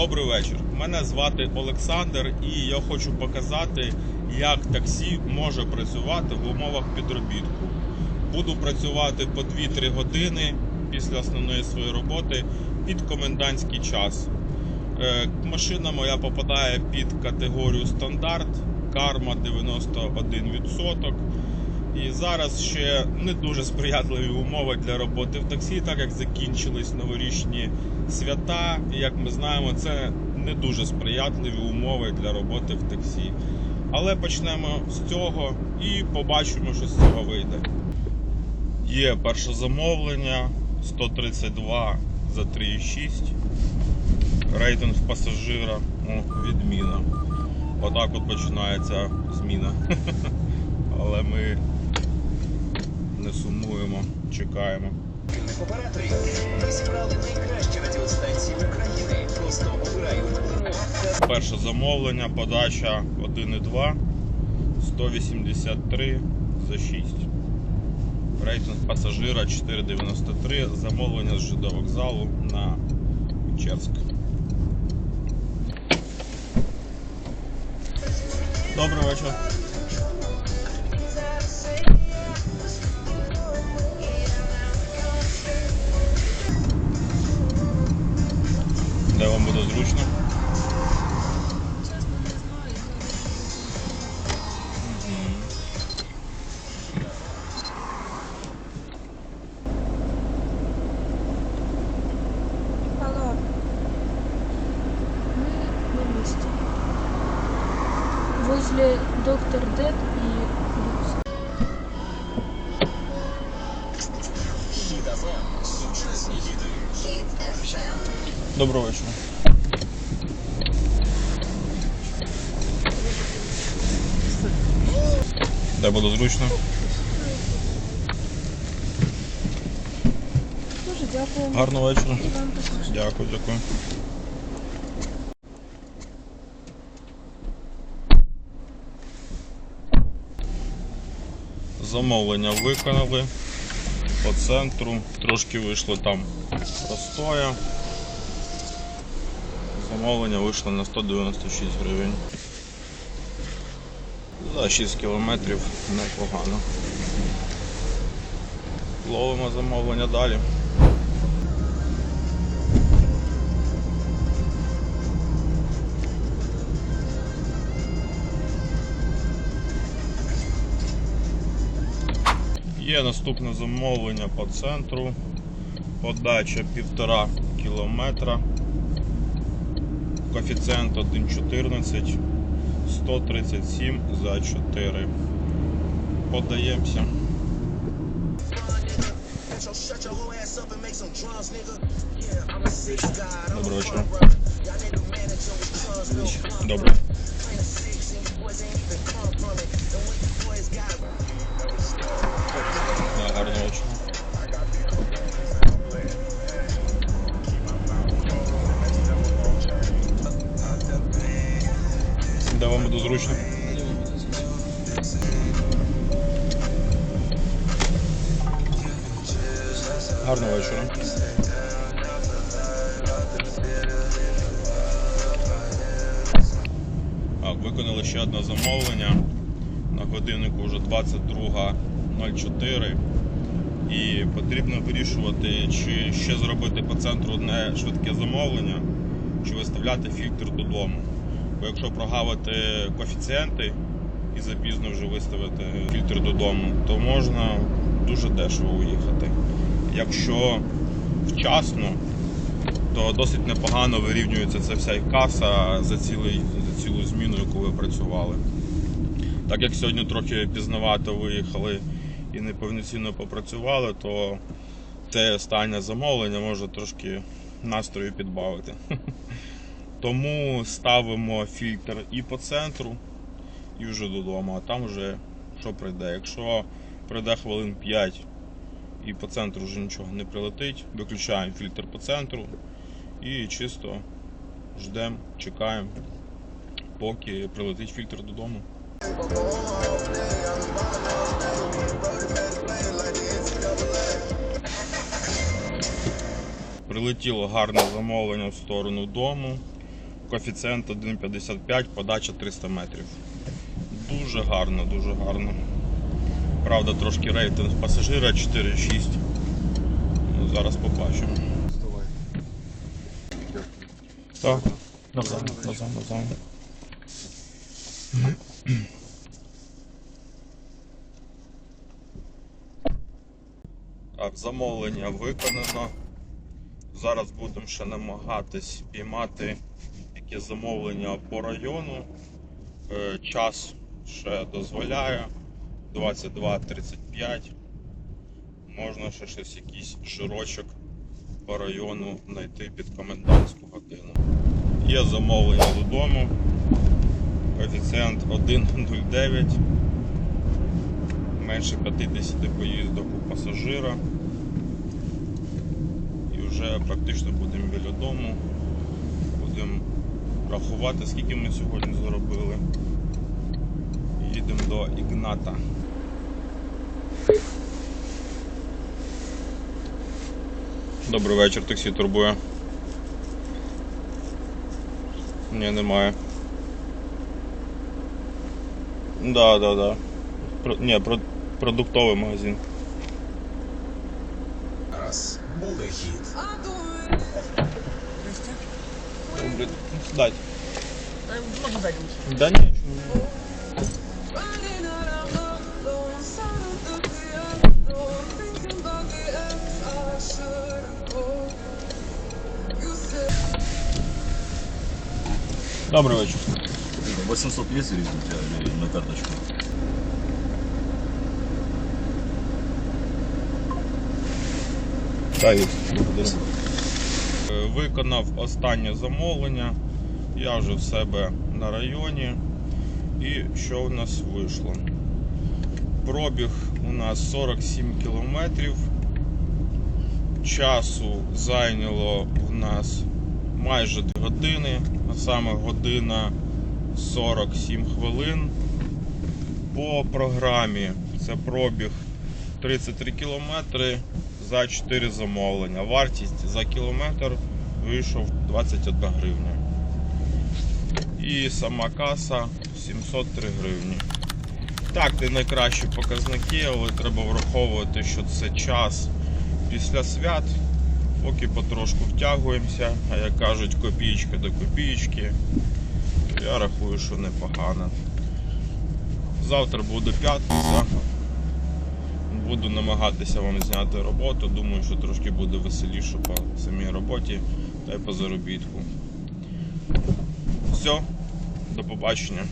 Добрий вечір. Мене звати Олександр, і я хочу показати, як таксі може працювати в умовах підробітку. Буду працювати по 2-3 години після основної своєї роботи під комендантський час. Е, Машина моя попадає під категорію стандарт, карма 91%. І зараз ще не дуже сприятливі умови для роботи в таксі, так як закінчились новорічні свята. І як ми знаємо, це не дуже сприятливі умови для роботи в таксі. Але почнемо з цього і побачимо, що з цього вийде. Є перше замовлення 132 за 3,6. Рейтинг пасажира о, відміна. Отак от починається зміна. Але ми не сумуємо, чекаємо. Ви зібрали найкращі радіостанції України. Просто обираємо Перше замовлення, подача 1,2, 183 за 6. Рейтинг пасажира 4,93. Замовлення з ЖД вокзалу на Черськ. Добрий вечір. Де вам буде зручно? Возле доктор Дед и Доброго вечора. Де буде зручно? Дуже дякую. Гарного вечора. Дякую, дякую. Замовлення виконали по центру. Трошки вийшло там простоя. Замовлення вийшло на 196 гривень. За 6 кілометрів непогано. Ловимо замовлення далі. Є наступне замовлення по центру. Подача півтора кілометра. Коефіцієнт 1,14. 137 за 4. Подаємося. Доброго вечора. Добре. Да, гарного. Буде зручно? Гарного вечора. Так, виконали ще одне замовлення. На годиннику вже 22.04. І потрібно вирішувати, чи ще зробити по центру одне швидке замовлення, чи виставляти фільтр додому. Бо якщо прогавити коефіцієнти і запізно вже виставити фільтр додому, то можна дуже дешево уїхати. Якщо вчасно, то досить непогано вирівнюється ця вся і каса за, цілий, за цілу зміну, яку ви працювали. Так як сьогодні трохи пізнавато виїхали і неповноцінно попрацювали, то це останнє замовлення може трошки настрою підбавити. Тому ставимо фільтр і по центру, і вже додому, а там вже що прийде. Якщо прийде хвилин 5 і по центру вже нічого не прилетить, виключаємо фільтр по центру і чисто ждемо, чекаємо, поки прилетить фільтр додому. Прилетіло гарне замовлення в сторону дому. Коефіцієнт 1,55, подача 300 метрів. Дуже гарно, дуже гарно. Правда, трошки рейтинг пасажира 4,6. Ну, зараз побачимо. Так, назад, назад, назад. Так, замовлення виконано. Зараз будемо ще намагатись піймати яке замовлення по району. Е, Час ще дозволяє 22.35. Можна ще щось якийсь жирочок по району знайти під комендантську годину. Є замовлення додому. Коефіцієнт 1,09. Менше 50 поїздок у пасажира. І вже практично будемо біля дому. Будемо рахувати, скільки ми сьогодні заробили. Їдемо до Ігната. Добрий вечір, таксі турбує. Ні, немає. Да, да, да. Про, ні, про, продуктовий магазин. Раз. Буде хід. Добре, Дать. Можна дати лучше. Да ні. Добрий вечір. 800 есть или у тебя или на карточку? Так, є. Благодарю. Е, Виконав останнє замовлення. Я вже в себе на районі. І що у нас вийшло? Пробіг у нас 47 кілометрів. Часу зайняло в нас майже 2 години, а саме година 47 хвилин. По програмі це пробіг 33 кілометри за 4 замовлення. Вартість за кілометр вийшов 21 гривня. І сама каса 703 гривні. Так, не найкращі показники, але треба враховувати, що це час після свят. Поки потрошку втягуємося, а як кажуть, копійка до копійки. Я рахую, що непогано. Завтра буде п'ятниця. Буду намагатися вам зняти роботу. Думаю, що трошки буде веселіше по самій роботі та й по заробітку. Все, до побачення.